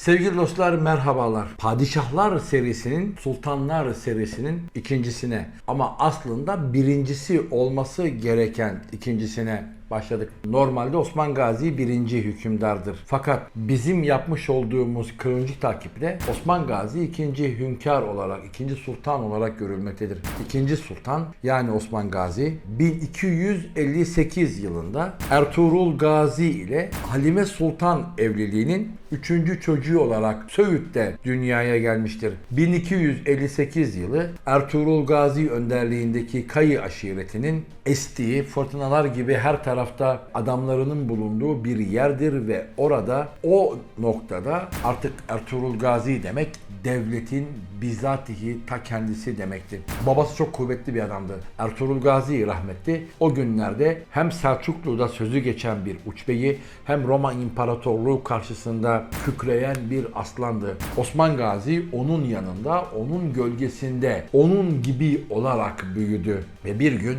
Sevgili dostlar merhabalar. Padişahlar serisinin, Sultanlar serisinin ikincisine ama aslında birincisi olması gereken ikincisine başladık. Normalde Osman Gazi birinci hükümdardır. Fakat bizim yapmış olduğumuz kronolojik takipte Osman Gazi ikinci hünkâr olarak, ikinci sultan olarak görülmektedir. İkinci sultan yani Osman Gazi 1258 yılında Ertuğrul Gazi ile Halime Sultan evliliğinin üçüncü çocuğu olarak Söğüt'te dünyaya gelmiştir. 1258 yılı Ertuğrul Gazi önderliğindeki Kayı aşiretinin estiği, fırtınalar gibi her tarafta adamlarının bulunduğu bir yerdir ve orada o noktada artık Ertuğrul Gazi demek devletin bizatihi ta kendisi demekti. Babası çok kuvvetli bir adamdı. Ertuğrul Gazi rahmetli o günlerde hem Selçuklu'da sözü geçen bir uçbeyi hem Roma İmparatorluğu karşısında kükreyen bir aslandı. Osman Gazi onun yanında, onun gölgesinde, onun gibi olarak büyüdü. Ve bir gün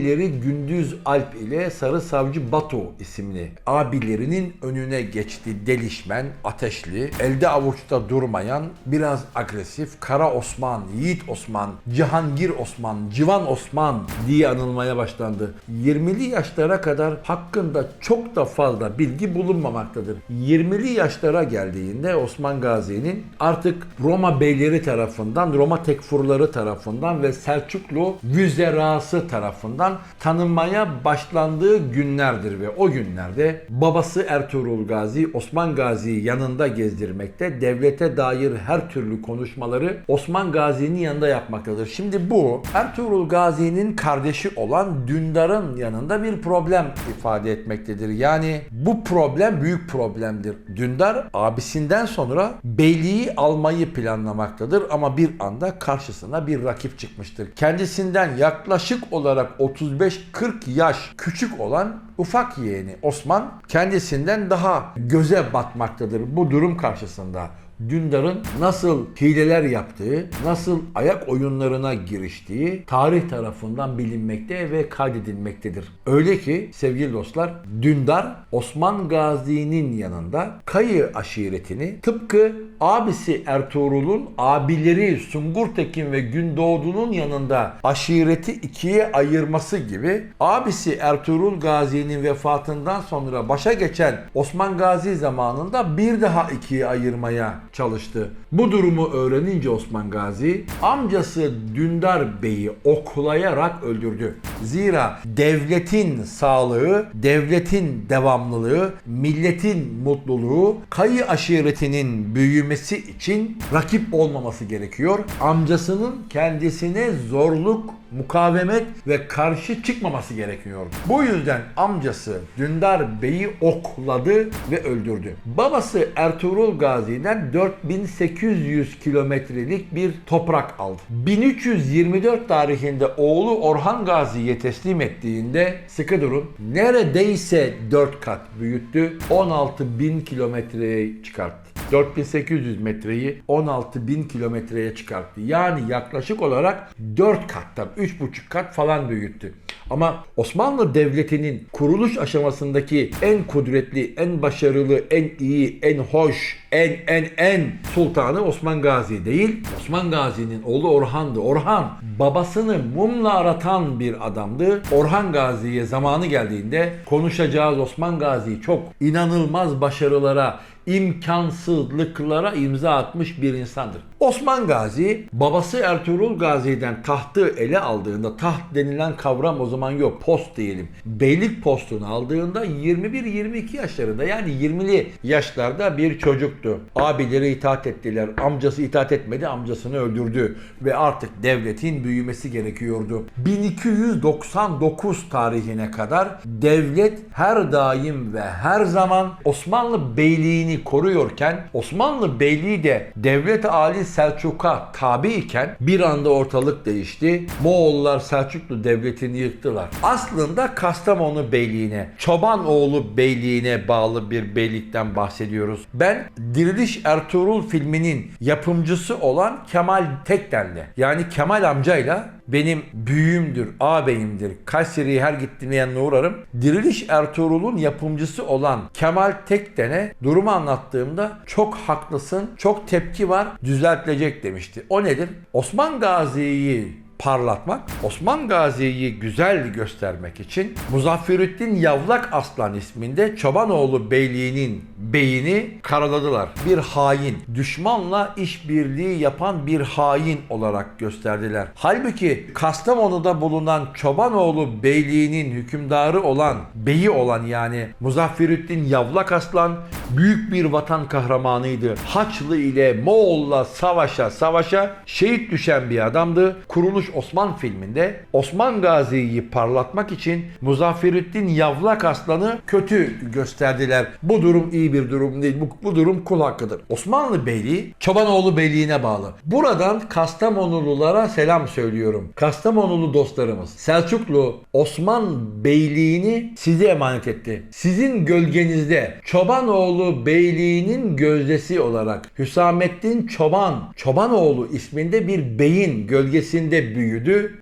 abileri Gündüz Alp ile Sarı Savcı Batu isimli abilerinin önüne geçti. Delişmen, ateşli, elde avuçta durmayan, biraz agresif, Kara Osman, Yiğit Osman, Cihangir Osman, Civan Osman diye anılmaya başlandı. 20'li yaşlara kadar hakkında çok da fazla bilgi bulunmamaktadır. 20'li yaşlara geldiğinde Osman Gazi'nin artık Roma beyleri tarafından, Roma tekfurları tarafından ve Selçuklu vüzerası tarafından tanınmaya başlandığı günlerdir ve o günlerde babası Ertuğrul Gazi Osman Gazi'yi yanında gezdirmekte, devlete dair her türlü konuşmaları Osman Gazi'nin yanında yapmaktadır. Şimdi bu Ertuğrul Gazi'nin kardeşi olan Dündar'ın yanında bir problem ifade etmektedir. Yani bu problem büyük problemdir. Dündar abisinden sonra beyliği almayı planlamaktadır ama bir anda karşısına bir rakip çıkmıştır. Kendisinden yaklaşık olarak 35-40 yaş küçük olan ufak yeğeni Osman kendisinden daha göze batmaktadır bu durum karşısında. Dündar'ın nasıl hileler yaptığı, nasıl ayak oyunlarına giriştiği tarih tarafından bilinmekte ve kaydedilmektedir. Öyle ki sevgili dostlar Dündar Osman Gazi'nin yanında Kayı aşiretini tıpkı abisi Ertuğrul'un abileri Sungurtekin ve Gündoğdu'nun yanında aşireti ikiye ayırması gibi abisi Ertuğrul Gazi'nin vefatından sonra başa geçen Osman Gazi zamanında bir daha ikiye ayırmaya çalıştı. Bu durumu öğrenince Osman Gazi amcası Dündar Bey'i oklayarak öldürdü. Zira devletin sağlığı, devletin devamlılığı, milletin mutluluğu, kayı aşiretinin büyümesi için rakip olmaması gerekiyor. Amcasının kendisine zorluk mukavemet ve karşı çıkmaması gerekiyor. Bu yüzden amcası Dündar Bey'i okladı ve öldürdü. Babası Ertuğrul Gazi'den 4800 kilometrelik bir toprak aldı. 1324 tarihinde oğlu Orhan Gazi'ye teslim ettiğinde sıkı durun neredeyse 4 kat büyüttü. 16.000 kilometreye çıkarttı. 4800 metreyi 16.000 kilometreye çıkarttı. Yani yaklaşık olarak 4 kattan 3,5 kat falan büyüttü. Ama Osmanlı Devleti'nin kuruluş aşamasındaki en kudretli, en başarılı, en iyi, en hoş, en en en sultanı Osman Gazi değil. Osman Gazi'nin oğlu Orhan'dı. Orhan babasını mumla aratan bir adamdı. Orhan Gazi'ye zamanı geldiğinde konuşacağız Osman Gazi çok inanılmaz başarılara, imkansızlıklara imza atmış bir insandır. Osman Gazi babası Ertuğrul Gazi'den tahtı ele aldığında taht denilen kavram o zaman yok. Post diyelim. Beylik postunu aldığında 21-22 yaşlarında yani 20'li yaşlarda bir çocuktu. Abileri itaat ettiler. Amcası itaat etmedi. Amcasını öldürdü. Ve artık devletin büyümesi gerekiyordu. 1299 tarihine kadar devlet her daim ve her zaman Osmanlı beyliğini koruyorken Osmanlı beyliği de devlet Ali Selçuk'a tabi iken bir anda ortalık değişti. Moğollar Selçuklu devletini yıktılar. Aslında Kastamonu beyliğine, Çobanoğlu beyliğine bağlı bir beylikten bahsediyoruz. Ben Diriliş Ertuğrul filminin yapımcısı olan Kemal Tekdel'le yani Kemal amcayla benim büyüğümdür, ağabeyimdir. Kayseri'ye her gittiğimde yanına uğrarım. Diriliş Ertuğrul'un yapımcısı olan Kemal Tekden'e durumu anlattığımda çok haklısın, çok tepki var, düzeltilecek demişti. O nedir? Osman Gazi'yi parlatmak, Osman Gazi'yi güzel göstermek için Muzafferüddin Yavlak Aslan isminde Çobanoğlu Beyliği'nin beyini karaladılar. Bir hain, düşmanla işbirliği yapan bir hain olarak gösterdiler. Halbuki Kastamonu'da bulunan Çobanoğlu Beyliği'nin hükümdarı olan, beyi olan yani Muzafferüddin Yavlak Aslan büyük bir vatan kahramanıydı. Haçlı ile Moğol'la savaşa savaşa şehit düşen bir adamdı. Kuruluş Osman filminde Osman Gazi'yi parlatmak için Muzafferüddin Yavlak Aslan'ı kötü gösterdiler. Bu durum iyi bir durum değil. Bu, bu durum kul hakkıdır. Osmanlı Beyliği Çobanoğlu Beyliği'ne bağlı. Buradan Kastamonululara selam söylüyorum. Kastamonulu dostlarımız. Selçuklu Osman Beyliğini size emanet etti. Sizin gölgenizde Çobanoğlu Beyliği'nin gözdesi olarak Hüsamettin Çoban, Çobanoğlu isminde bir beyin gölgesinde büyüdü,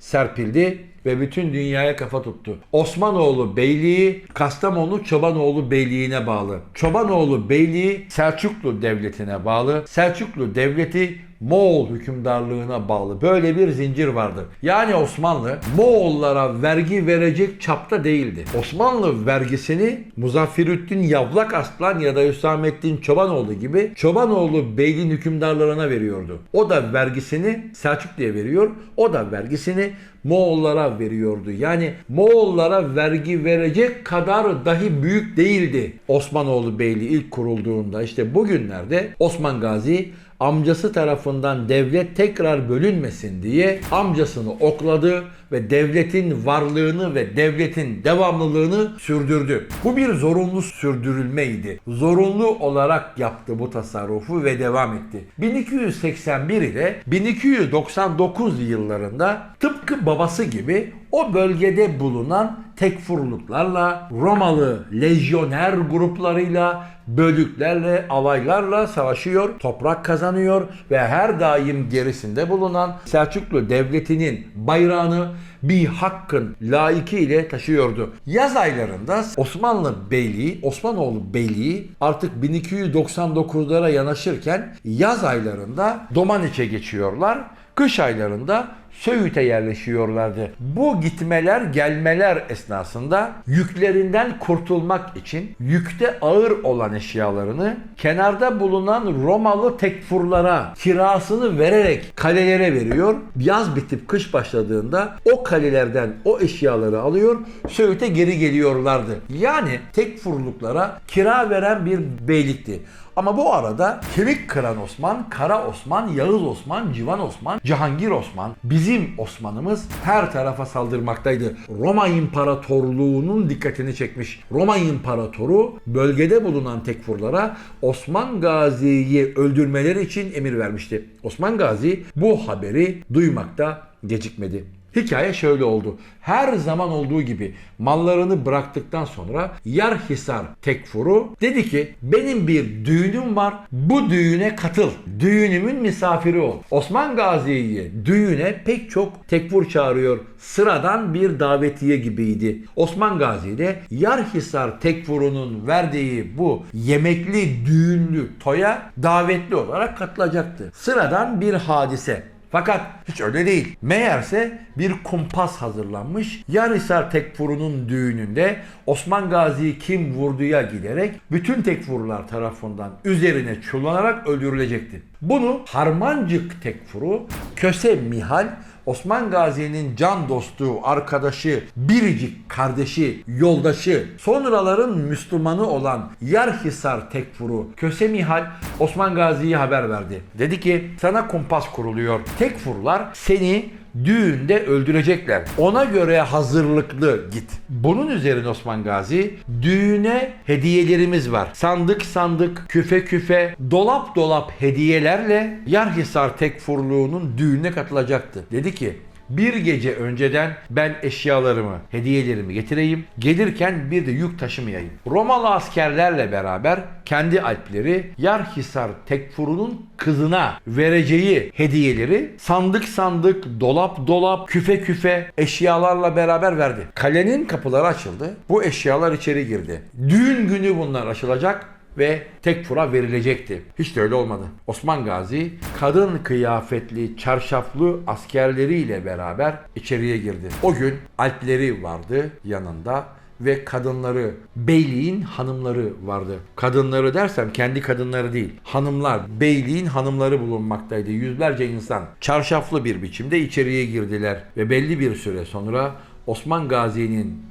serpildi ve bütün dünyaya kafa tuttu. Osmanoğlu Beyliği Kastamonu Çobanoğlu Beyliği'ne bağlı. Çobanoğlu Beyliği Selçuklu Devleti'ne bağlı. Selçuklu Devleti Moğol hükümdarlığına bağlı. Böyle bir zincir vardı. Yani Osmanlı Moğollara vergi verecek çapta değildi. Osmanlı vergisini Muzafferüddin Yavlak Aslan ya da Hüsamettin Çobanoğlu gibi Çobanoğlu beyliğin hükümdarlarına veriyordu. O da vergisini Selçuklu'ya veriyor. O da vergisini Moğollara veriyordu. Yani Moğollara vergi verecek kadar dahi büyük değildi Osmanoğlu Beyliği ilk kurulduğunda. İşte bugünlerde Osman Gazi amcası tarafından devlet tekrar bölünmesin diye amcasını okladı ve devletin varlığını ve devletin devamlılığını sürdürdü. Bu bir zorunlu sürdürülmeydi. Zorunlu olarak yaptı bu tasarrufu ve devam etti. 1281 ile 1299 yıllarında tıpkı babası gibi o bölgede bulunan tekfurluklarla, Romalı lejyoner gruplarıyla, bölüklerle, alaylarla savaşıyor, toprak kazanıyor ve her daim gerisinde bulunan Selçuklu Devleti'nin bayrağını bir hakkın layıkıyla taşıyordu. Yaz aylarında Osmanlı Beyliği, Osmanoğlu Beyliği artık 1299'lara yanaşırken yaz aylarında Domaniç'e geçiyorlar. Kış aylarında Söğüt'e yerleşiyorlardı. Bu gitmeler gelmeler esnasında yüklerinden kurtulmak için yükte ağır olan eşyalarını kenarda bulunan Romalı tekfurlara kirasını vererek kalelere veriyor. Yaz bitip kış başladığında o kalelerden o eşyaları alıyor Söğüt'e geri geliyorlardı. Yani tekfurluklara kira veren bir beylikti. Ama bu arada kemik kıran Osman, Kara Osman, Yağız Osman, Civan Osman, Cihangir Osman, bizim Osman'ımız her tarafa saldırmaktaydı. Roma İmparatorluğu'nun dikkatini çekmiş. Roma İmparatoru bölgede bulunan tekfurlara Osman Gazi'yi öldürmeleri için emir vermişti. Osman Gazi bu haberi duymakta gecikmedi. Hikaye şöyle oldu. Her zaman olduğu gibi mallarını bıraktıktan sonra Yarhisar Tekfur'u dedi ki benim bir düğünüm var. Bu düğüne katıl. Düğünümün misafiri ol. Osman Gazi'yi düğüne pek çok tekfur çağırıyor. Sıradan bir davetiye gibiydi. Osman Gazi de Yarhisar Tekfur'unun verdiği bu yemekli düğünlü toya davetli olarak katılacaktı. Sıradan bir hadise. Fakat hiç öyle değil. Meğerse bir kumpas hazırlanmış. Yarhisar Tekfuru'nun düğününde Osman Gazi'yi kim vurduya giderek bütün tekfurlar tarafından üzerine çullanarak öldürülecekti. Bunu Harmancık Tekfuru Köse Mihal Osman Gazi'nin can dostu, arkadaşı, biricik kardeşi, yoldaşı, sonraların Müslümanı olan Yarhisar Tekfuru Köse Mihal Osman Gazi'ye haber verdi. Dedi ki sana kumpas kuruluyor. Tekfurlar seni düğünde öldürecekler. Ona göre hazırlıklı git. Bunun üzerine Osman Gazi düğüne hediyelerimiz var. Sandık sandık, küfe küfe, dolap dolap hediyelerle Yarhisar Tekfurluğu'nun düğününe katılacaktı. Dedi ki Bir gece önceden ben eşyalarımı, hediyelerimi getireyim. Gelirken bir de yük taşımayayım. Romalı askerlerle beraber kendi alpleri Yarhisar Tekfuru'nun kızına vereceği hediyeleri sandık sandık, dolap dolap, küfe küfe eşyalarla beraber verdi. Kalenin kapıları açıldı. Bu eşyalar içeri girdi. Düğün günü bunlar açılacak ve Tekfur'a verilecekti. Hiç de öyle olmadı. Osman Gazi kadın kıyafetli, çarşaflı askerleriyle beraber içeriye girdi. O gün alpleri vardı yanında ve kadınları, beyliğin hanımları vardı. Kadınları dersem kendi kadınları değil. Hanımlar, beyliğin hanımları bulunmaktaydı. Yüzlerce insan çarşaflı bir biçimde içeriye girdiler ve belli bir süre sonra Osman Gazi'nin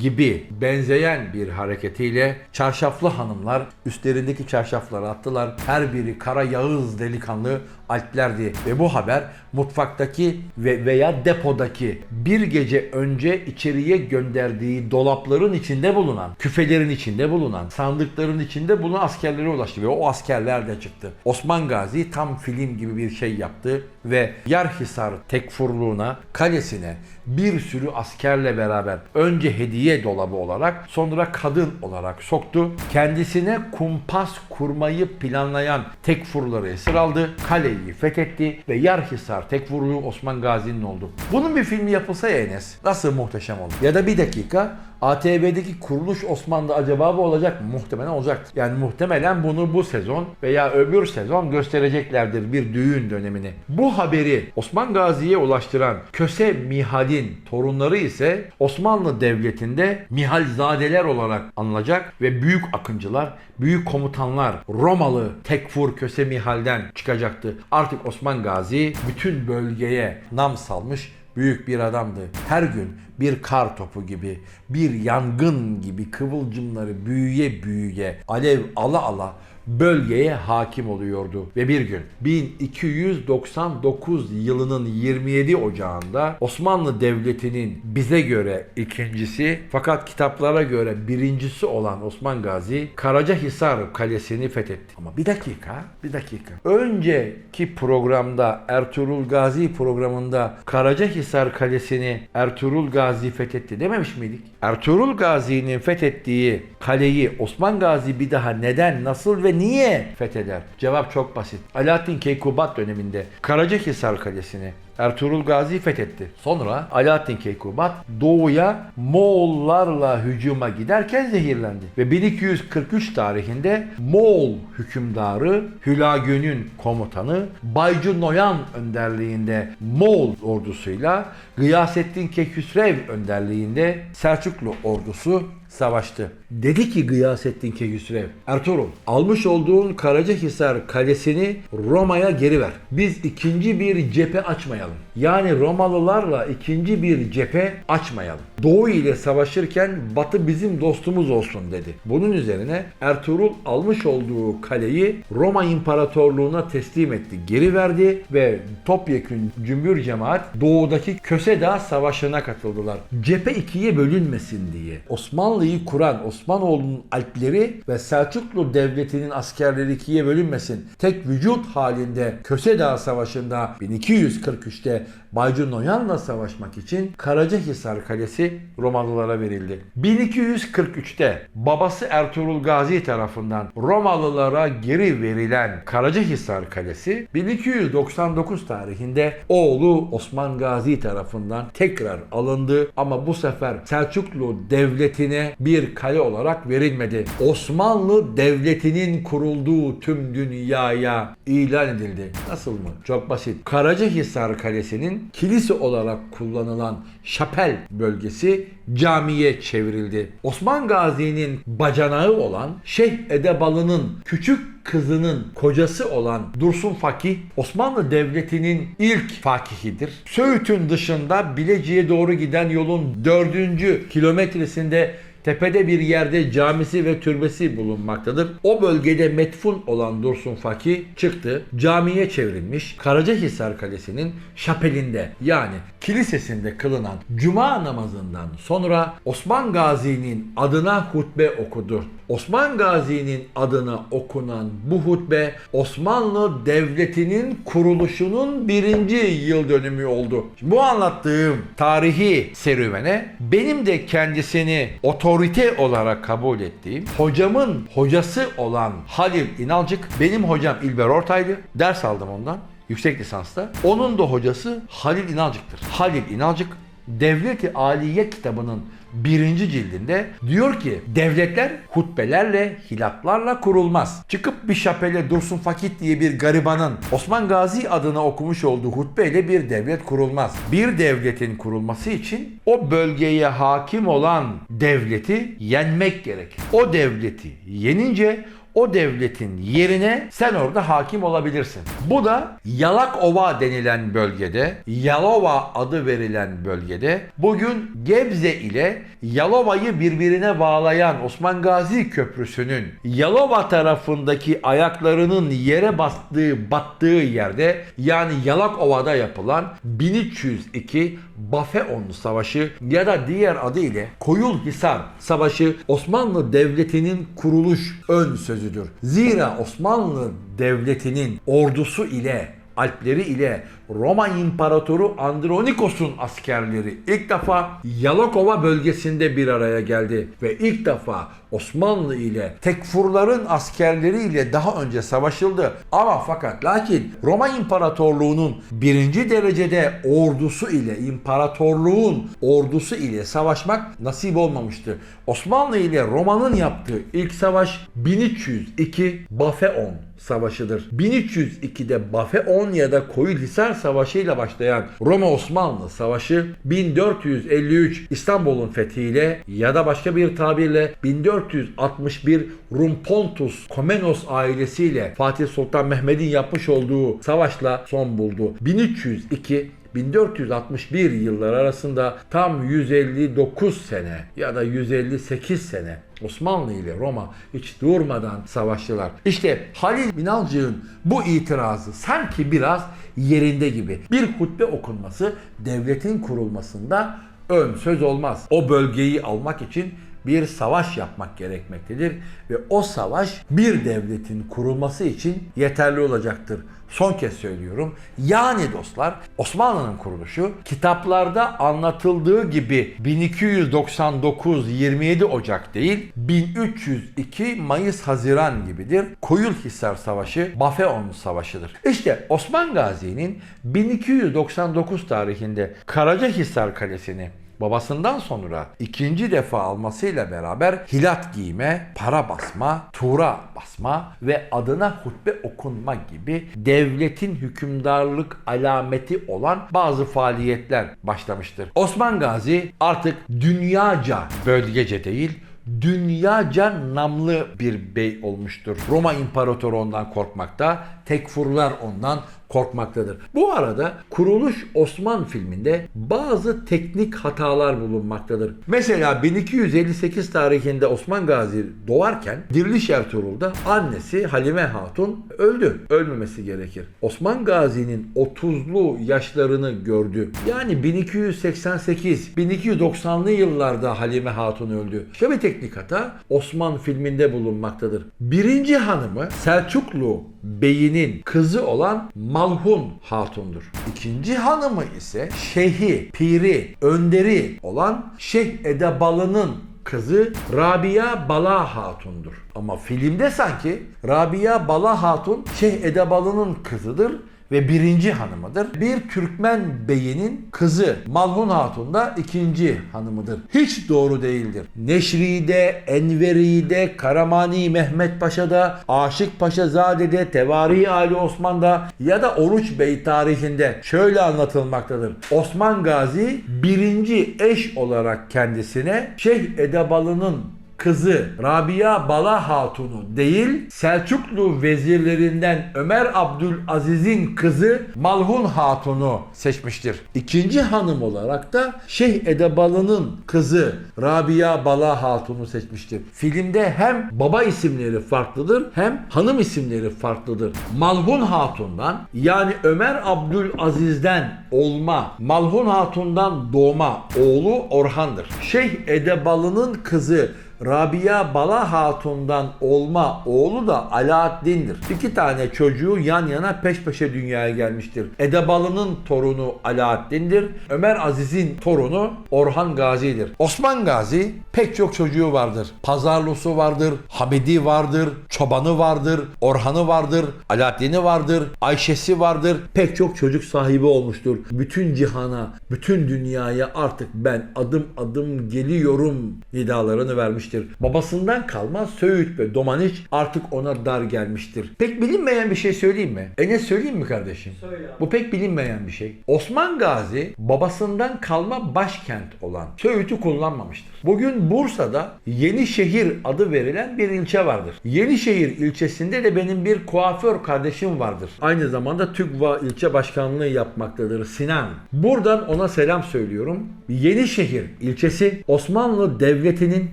gibi benzeyen bir hareketiyle çarşaflı hanımlar üstlerindeki çarşafları attılar. Her biri kara yağız delikanlı alplerdi ve bu haber mutfaktaki ve veya depodaki bir gece önce içeriye gönderdiği dolapların içinde bulunan, küfelerin içinde bulunan, sandıkların içinde bulunan askerlere ulaştı ve o askerler de çıktı. Osman Gazi tam film gibi bir şey yaptı ve Yarhisar tekfurluğuna, kalesine bir sürü askerle beraber önce hediye dolabı olarak sonra kadın olarak soktu. Kendisine kumpas kurmayı planlayan tekfurları esir aldı. Kaleyi fethetti ve Yarhisar tekfurluğu Osman Gazi'nin oldu. Bunun bir filmi yapılsa ya Enes nasıl muhteşem olur. Ya da bir dakika ATV'deki kuruluş Osmanlı acaba bu olacak mı? Muhtemelen olacak. Yani muhtemelen bunu bu sezon veya öbür sezon göstereceklerdir bir düğün dönemini. Bu haberi Osman Gazi'ye ulaştıran Köse Mihal'in torunları ise Osmanlı Devleti'nde Mihalzadeler olarak anılacak ve büyük akıncılar, büyük komutanlar Romalı Tekfur Köse Mihal'den çıkacaktı. Artık Osman Gazi bütün bölgeye nam salmış büyük bir adamdı. Her gün bir kar topu gibi, bir yangın gibi kıvılcımları büyüye büyüye, alev ala ala bölgeye hakim oluyordu. Ve bir gün 1299 yılının 27 Ocağı'nda Osmanlı Devleti'nin bize göre ikincisi fakat kitaplara göre birincisi olan Osman Gazi Karacahisar Kalesi'ni fethetti. Ama bir dakika, bir dakika. Önceki programda Ertuğrul Gazi programında Karacahisar Kalesi'ni Ertuğrul Gazi fethetti dememiş miydik? Ertuğrul Gazi'nin fethettiği kaleyi Osman Gazi bir daha neden, nasıl ve niye fetheder? Cevap çok basit. Alaaddin Keykubat döneminde Karacahisar Kalesi'ni Ertuğrul Gazi fethetti. Sonra Alaaddin Keykubat doğuya Moğollarla hücuma giderken zehirlendi. Ve 1243 tarihinde Moğol hükümdarı Hülagü'nün komutanı Baycu Noyan önderliğinde Moğol ordusuyla Gıyasettin Keküsrev önderliğinde Selçuklu ordusu savaştı. Dedi ki Gıyasettin Keküsrev, Ertuğrul almış olduğun Karacahisar kalesini Roma'ya geri ver. Biz ikinci bir cephe açmayalım. Yani Romalılarla ikinci bir cephe açmayalım. Doğu ile savaşırken Batı bizim dostumuz olsun dedi. Bunun üzerine Ertuğrul almış olduğu kaleyi Roma İmparatorluğu'na teslim etti. Geri verdi ve topyekün cümbür cemaat doğudaki Kösedağ Savaşı'na katıldılar. Cephe ikiye bölünmesin diye. Osmanlı'yı kuran Osmanoğlu'nun alpleri ve Selçuklu Devleti'nin askerleri ikiye bölünmesin. Tek vücut halinde Kösedağ Savaşı'nda 1243'te Baycu Noyan'la savaşmak için Karacahisar Kalesi Romalılara verildi. 1243'te babası Ertuğrul Gazi tarafından Romalılara geri verilen Karacahisar Kalesi 1299 tarihinde oğlu Osman Gazi tarafından tekrar alındı ama bu sefer Selçuklu Devleti'ne bir kale olarak verilmedi. Osmanlı Devleti'nin kurulduğu tüm dünyaya ilan edildi. Nasıl mı? Çok basit. Karacahisar Kalesi'nin kilise olarak kullanılan şapel bölgesi camiye çevrildi. Osman Gazi'nin bacanağı olan Şeyh Edebalı'nın küçük kızının kocası olan Dursun Fakih Osmanlı Devleti'nin ilk fakihidir. Söğüt'ün dışında Bilecik'e doğru giden yolun dördüncü kilometresinde tepede bir yerde camisi ve türbesi bulunmaktadır. O bölgede metfun olan Dursun Faki çıktı, camiye çevrilmiş Karacahisar Kalesi'nin şapelinde yani kilisesinde kılınan cuma namazından sonra Osman Gazi'nin adına hutbe okudu. Osman Gazi'nin adına okunan bu hutbe Osmanlı Devleti'nin kuruluşunun birinci yıl dönümü oldu. Bu anlattığım tarihi serüvene benim de kendisini otorite olarak kabul ettiğim hocamın hocası olan Halil İnalcık benim hocam İlber Ortaylı ders aldım ondan yüksek lisansta. Onun da hocası Halil İnalcık'tır. Halil İnalcık Devleti Aliye kitabının birinci cildinde diyor ki devletler hutbelerle, hilaflarla kurulmaz. Çıkıp bir şapele Dursun Fakit diye bir garibanın Osman Gazi adına okumuş olduğu hutbeyle bir devlet kurulmaz. Bir devletin kurulması için o bölgeye hakim olan devleti yenmek gerekir. O devleti yenince o devletin yerine sen orada hakim olabilirsin. Bu da Yalakova denilen bölgede, Yalova adı verilen bölgede bugün Gebze ile Yalova'yı birbirine bağlayan Osman Gazi Köprüsü'nün Yalova tarafındaki ayaklarının yere bastığı, battığı yerde yani Yalakova'da yapılan 1302 Bafeon Savaşı ya da diğer adı ile Koyulhisar Savaşı Osmanlı Devleti'nin kuruluş ön sözüdür. Zira Osmanlı Devleti'nin ordusu ile Alpleri ile Roma İmparatoru Andronikos'un askerleri ilk defa Yalakova bölgesinde bir araya geldi ve ilk defa Osmanlı ile Tekfurların askerleri ile daha önce savaşıldı. Ama fakat lakin Roma İmparatorluğu'nun birinci derecede ordusu ile imparatorluğun ordusu ile savaşmak nasip olmamıştı. Osmanlı ile Roma'nın yaptığı ilk savaş 1302 Bafeon Savaşı'dır. 1302'de Bafeon ya da Koyulhisar Savaşı ile başlayan Roma-Osmanlı Savaşı 1453 İstanbul'un fethiyle ya da başka bir tabirle 1461 Rum Pontus Komnenos ailesiyle Fatih Sultan Mehmet'in yapmış olduğu savaşla son buldu. 1302 1461 yıllar arasında tam 159 sene ya da 158 sene Osmanlı ile Roma hiç durmadan savaştılar. İşte Halil Binalcık'ın bu itirazı sanki biraz yerinde gibi. Bir hutbe okunması devletin kurulmasında ön söz olmaz. O bölgeyi almak için bir savaş yapmak gerekmektedir ve o savaş bir devletin kurulması için yeterli olacaktır. Son kez söylüyorum. Yani dostlar Osmanlı'nın kuruluşu kitaplarda anlatıldığı gibi 1299 27 Ocak değil 1302 Mayıs Haziran gibidir. Koyulhisar Savaşı Bafeon Savaşı'dır. İşte Osman Gazi'nin 1299 tarihinde Karacahisar Kalesi'ni babasından sonra ikinci defa almasıyla beraber hilat giyme, para basma, tuğra basma ve adına hutbe okunma gibi devletin hükümdarlık alameti olan bazı faaliyetler başlamıştır. Osman Gazi artık dünyaca bölgece değil, dünyaca namlı bir bey olmuştur. Roma İmparatoru ondan korkmakta, tekfurlar ondan korkmaktadır. Bu arada Kuruluş Osman filminde bazı teknik hatalar bulunmaktadır. Mesela 1258 tarihinde Osman Gazi doğarken Diriliş Ertuğrul'da annesi Halime Hatun öldü. Ölmemesi gerekir. Osman Gazi'nin 30'lu yaşlarını gördü. Yani 1288-1290'lı yıllarda Halime Hatun öldü. İşte bir teknik hata Osman filminde bulunmaktadır. Birinci hanımı Selçuklu beyinin kızı olan Malhun Hatun'dur. İkinci hanımı ise şeyhi, piri, önderi olan Şeyh Edebalı'nın kızı Rabia Bala Hatun'dur. Ama filmde sanki Rabia Bala Hatun Şeyh Edebalı'nın kızıdır ve birinci hanımıdır. Bir Türkmen beyinin kızı Malhun Hatun da ikinci hanımıdır. Hiç doğru değildir. Neşri'de, Enveri'de, Karamani Mehmet Paşa'da, Aşık Paşazade'de, Tevari Ali Osman'da ya da Oruç Bey tarihinde şöyle anlatılmaktadır. Osman Gazi birinci eş olarak kendisine Şeyh Edebalı'nın kızı Rabia Bala Hatun'u değil Selçuklu vezirlerinden Ömer Abdülaziz'in kızı Malhun Hatun'u seçmiştir. İkinci hanım olarak da Şeyh Edebalı'nın kızı Rabia Bala Hatun'u seçmiştir. Filmde hem baba isimleri farklıdır hem hanım isimleri farklıdır. Malhun Hatun'dan yani Ömer Abdülaziz'den olma, Malhun Hatun'dan doğma oğlu Orhan'dır. Şeyh Edebalı'nın kızı Rabia Bala Hatun'dan olma oğlu da Alaaddin'dir. İki tane çocuğu yan yana peş peşe dünyaya gelmiştir. Edebalı'nın torunu Alaaddin'dir. Ömer Aziz'in torunu Orhan Gazi'dir. Osman Gazi pek çok çocuğu vardır. Pazarlısı vardır, Hamidi vardır, Çobanı vardır, Orhan'ı vardır, Alaaddin'i vardır, Ayşe'si vardır. Pek çok çocuk sahibi olmuştur. Bütün cihana, bütün dünyaya artık ben adım adım geliyorum nidalarını vermiştir. Babasından kalma Söğüt ve Domaniç artık ona dar gelmiştir. Pek bilinmeyen bir şey söyleyeyim mi? Enes söyleyeyim mi kardeşim? Söyle abi. Bu pek bilinmeyen bir şey. Osman Gazi babasından kalma başkent olan Söğüt'ü kullanmamıştır. Bugün Bursa'da Yenişehir adı verilen bir ilçe vardır. Yenişehir ilçesinde de benim bir kuaför kardeşim vardır. Aynı zamanda TÜGVA ilçe başkanlığı yapmaktadır Sinan. Buradan ona selam söylüyorum. Yenişehir ilçesi Osmanlı Devleti'nin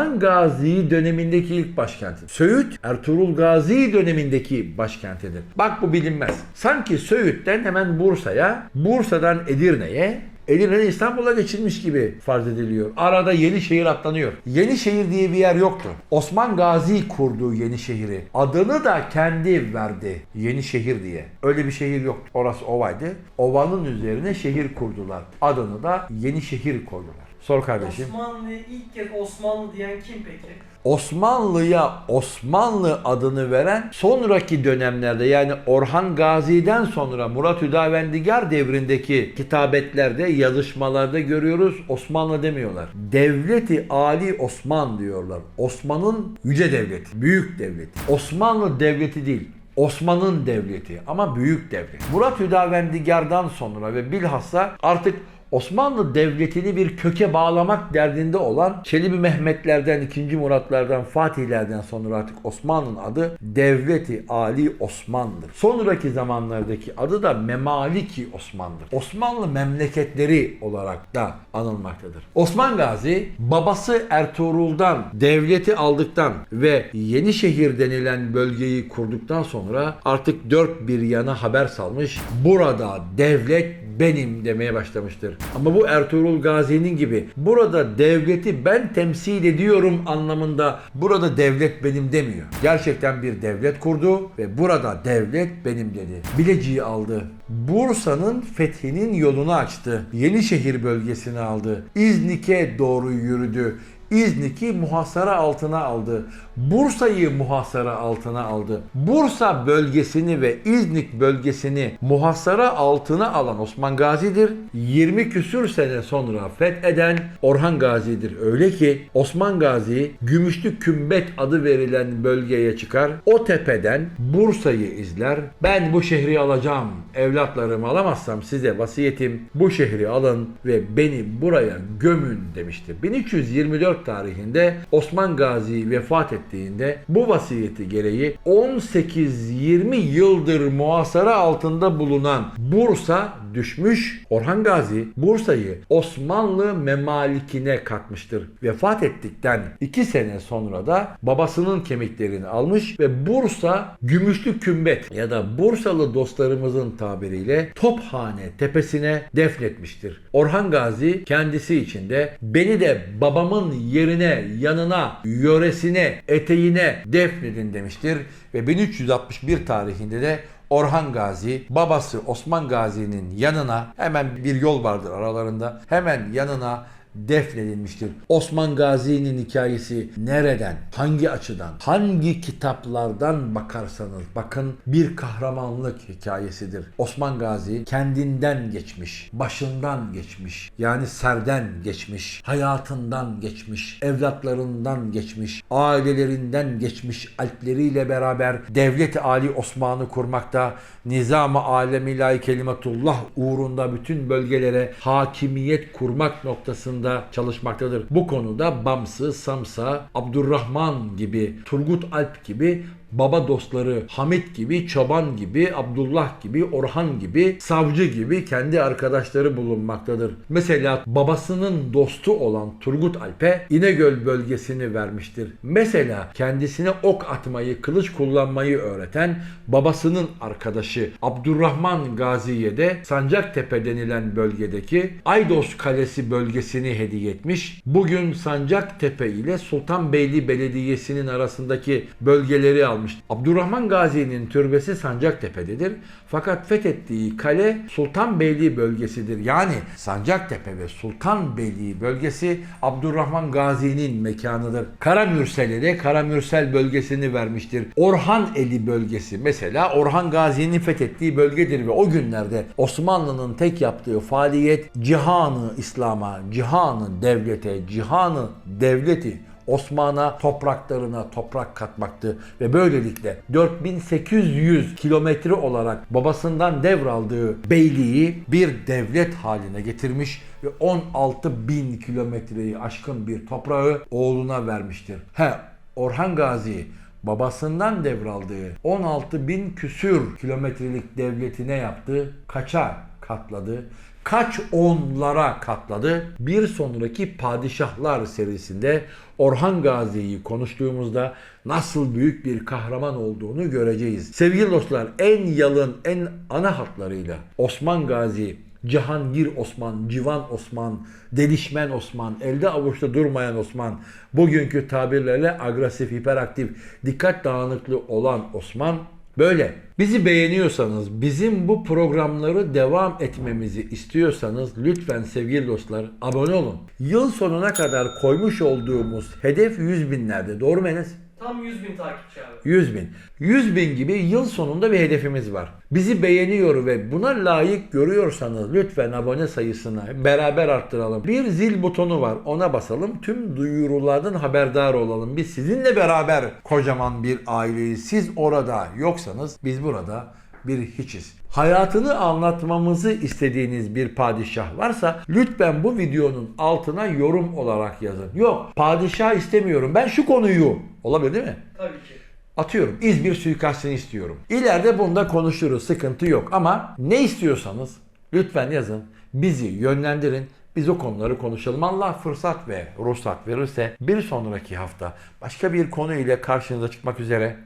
Osman Gazi dönemindeki ilk başkenti. Söğüt Ertuğrul Gazi dönemindeki başkentidir. Bak bu bilinmez. Sanki Söğüt'ten hemen Bursa'ya, Bursa'dan Edirne'ye, Edirne'den İstanbul'a geçilmiş gibi farz ediliyor. Arada Yenişehir atlanıyor. Yenişehir diye bir yer yoktu. Osman Gazi kurduğu Yenişehir'i. Adını da kendi verdi. Yenişehir diye. Öyle bir şehir yoktu. Orası ovaydı. Ovanın üzerine şehir kurdular. Adını da Yenişehir koydular. Sor kardeşim. Osmanlı'ya ilk kez Osmanlı diyen kim peki? Osmanlı'ya Osmanlı adını veren sonraki dönemlerde yani Orhan Gazi'den sonra Murat Hüdavendigar devrindeki kitabetlerde, yazışmalarda görüyoruz Osmanlı demiyorlar. Devleti Ali Osman diyorlar. Osman'ın yüce devleti, büyük devleti. Osmanlı devleti değil. Osman'ın devleti ama büyük devlet. Murat Hüdavendigar'dan sonra ve bilhassa artık Osmanlı Devleti'ni bir köke bağlamak derdinde olan Çelebi Mehmetlerden, 2. Muratlardan, Fatihlerden sonra artık Osmanlı'nın adı Devleti Ali Osman'dır. Sonraki zamanlardaki adı da Memaliki Osman'dır. Osmanlı memleketleri olarak da anılmaktadır. Osman Gazi babası Ertuğrul'dan devleti aldıktan ve Yenişehir denilen bölgeyi kurduktan sonra artık dört bir yana haber salmış. Burada devlet benim demeye başlamıştır. Ama bu Ertuğrul Gazi'nin gibi burada devleti ben temsil ediyorum anlamında burada devlet benim demiyor. Gerçekten bir devlet kurdu ve burada devlet benim dedi. Bilecik'i aldı. Bursa'nın fethinin yolunu açtı. Yenişehir bölgesini aldı. İznik'e doğru yürüdü. İznik'i muhasara altına aldı. Bursa'yı muhasara altına aldı. Bursa bölgesini ve İznik bölgesini muhasara altına alan Osman Gazi'dir. 20 küsür sene sonra fetheden Orhan Gazi'dir. Öyle ki Osman Gazi Gümüşlü Kümbet adı verilen bölgeye çıkar. O tepeden Bursa'yı izler. Ben bu şehri alacağım. Evlatlarımı alamazsam size vasiyetim bu şehri alın ve beni buraya gömün demiştir. 1324 tarihinde Osman Gazi vefat ettiğinde bu vasiyeti gereği 18-20 yıldır muhasara altında bulunan Bursa düşmüş. Orhan Gazi Bursa'yı Osmanlı memalikine katmıştır. Vefat ettikten 2 sene sonra da babasının kemiklerini almış ve Bursa Gümüşlü Kümbet ya da Bursalı dostlarımızın tabiriyle Tophane tepesine defnetmiştir. Orhan Gazi kendisi içinde beni de babamın yerine, yanına, yöresine, eteğine defnedin demiştir ve 1361 tarihinde de Orhan Gazi babası Osman Gazi'nin yanına hemen bir yol vardır aralarında. Hemen yanına defnedilmiştir. Osman Gazi'nin hikayesi nereden, hangi açıdan, hangi kitaplardan bakarsanız bakın bir kahramanlık hikayesidir. Osman Gazi kendinden geçmiş, başından geçmiş, yani serden geçmiş, hayatından geçmiş, evlatlarından geçmiş, ailelerinden geçmiş, alpleriyle beraber devlet Ali Osman'ı kurmakta, nizam-ı alemi ilahi kelimetullah uğrunda bütün bölgelere hakimiyet kurmak noktasında arasında çalışmaktadır. Bu konuda Bamsı, Samsa, Abdurrahman gibi, Turgut Alp gibi baba dostları Hamit gibi, Çoban gibi, Abdullah gibi, Orhan gibi, Savcı gibi kendi arkadaşları bulunmaktadır. Mesela babasının dostu olan Turgut Alp'e İnegöl bölgesini vermiştir. Mesela kendisine ok atmayı, kılıç kullanmayı öğreten babasının arkadaşı Abdurrahman Gazi'ye de Sancaktepe denilen bölgedeki Aydos Kalesi bölgesini hediye etmiş. Bugün Sancaktepe ile Sultanbeyli Belediyesi'nin arasındaki bölgeleri almış. Abdurrahman Gazi'nin türbesi Sancaktepe'dedir. Fakat fethettiği kale Sultanbeyli bölgesidir. Yani Sancaktepe ve Sultanbeyli bölgesi Abdurrahman Gazi'nin mekanıdır. Karamürsel'e de Karamürsel bölgesini vermiştir. Orhan Eli bölgesi mesela Orhan Gazi'nin fethettiği bölgedir ve o günlerde Osmanlı'nın tek yaptığı faaliyet cihanı İslam'a, cihanı devlete, cihanı devleti Osman'a topraklarına toprak katmaktı ve böylelikle 4800 kilometre olarak babasından devraldığı beyliği bir devlet haline getirmiş ve 16 bin kilometreyi aşkın bir toprağı oğluna vermiştir. He, Orhan Gazi babasından devraldığı 16 bin küsür kilometrelik devleti ne yaptı? Kaça katladı? Kaç onlara katladı? Bir sonraki Padişahlar serisinde Orhan Gazi'yi konuştuğumuzda nasıl büyük bir kahraman olduğunu göreceğiz. Sevgili dostlar en yalın, en ana hatlarıyla Osman Gazi Cihangir Osman, Civan Osman, Delişmen Osman, elde avuçta durmayan Osman, bugünkü tabirlerle agresif, hiperaktif, dikkat dağınıklığı olan Osman böyle. Bizi beğeniyorsanız, bizim bu programları devam etmemizi istiyorsanız lütfen sevgili dostlar abone olun. Yıl sonuna kadar koymuş olduğumuz hedef 100 binlerde. Doğru mu Enes? Tam 100 bin takipçi abi. 100 bin. 100 bin gibi yıl sonunda bir hedefimiz var. Bizi beğeniyor ve buna layık görüyorsanız lütfen abone sayısını beraber arttıralım. Bir zil butonu var ona basalım. Tüm duyurulardan haberdar olalım. Biz sizinle beraber kocaman bir aileyiz. Siz orada yoksanız biz burada bir hiçiz. Hayatını anlatmamızı istediğiniz bir padişah varsa lütfen bu videonun altına yorum olarak yazın. Yok padişah istemiyorum ben şu konuyu. Olabilir değil mi? Tabii ki. Atıyorum İzmir suikastini istiyorum. İleride bunda konuşuruz sıkıntı yok ama ne istiyorsanız lütfen yazın bizi yönlendirin. Biz o konuları konuşalım. Allah fırsat ve ruhsat verirse bir sonraki hafta başka bir konu ile karşınıza çıkmak üzere.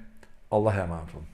Allah'a emanet olun.